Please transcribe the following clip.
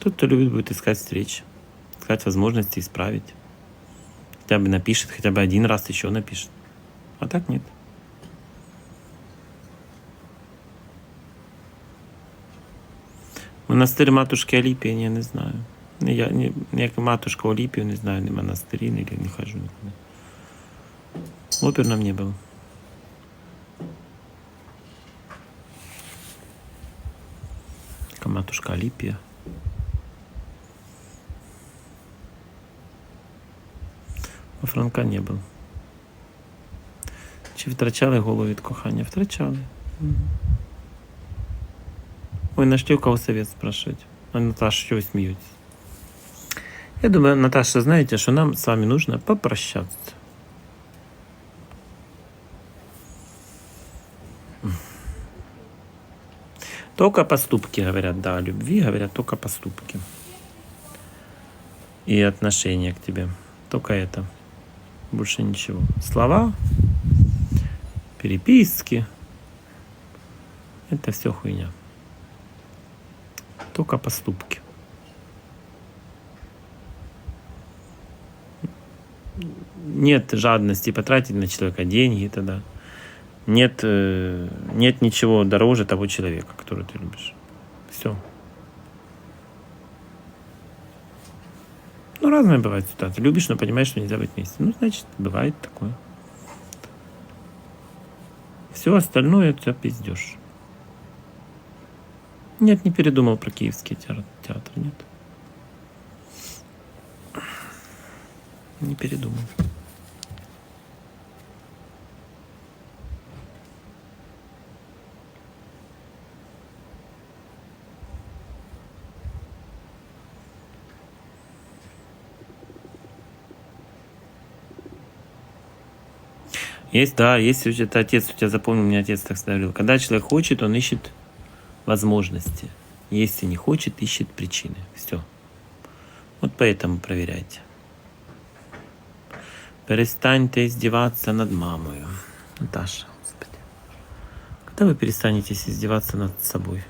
Тот, кто любит, будет искать встреч, искать возможности исправить. Хотя бы напишет, хотя бы один раз еще напишет. А так нет. Монастир матушки Аліпії я не знаю. Ні, Я ні, як матушка Оліпію не знаю, ні монастирі, ні, не хожу нікуди. В оперном не был. Така матушка Аліпія. У Франка не був. Чи втрачали голову від кохання? Втрачали. Мгм. Ой, нашли у кого совет спрашивать. А Наташа, чего вы смеетесь? Я думаю, Наташа, знаете, что нам с вами нужно попрощаться. Только поступки говорят, да, о любви говорят только поступки. И отношение к тебе. Только это. Больше ничего. Слова, переписки. Это все хуйня. Только поступки. Нет жадности потратить на человека деньги тогда. Нет, э, нет ничего дороже того человека, которого ты любишь. Все. Ну, разные бывают ситуации. Любишь, но понимаешь, что нельзя быть вместе. Ну, значит, бывает такое. Все остальное это пиздешь. Нет, не передумал про киевский театр, театр нет. Не передумал. Есть, да, если у тебя отец, у тебя запомнил, мне отец так говорил. Когда человек хочет, он ищет возможности. Если не хочет, ищет причины. Все. Вот поэтому проверяйте. Перестаньте издеваться над мамой. Наташа, господи. Когда вы перестанете издеваться над собой?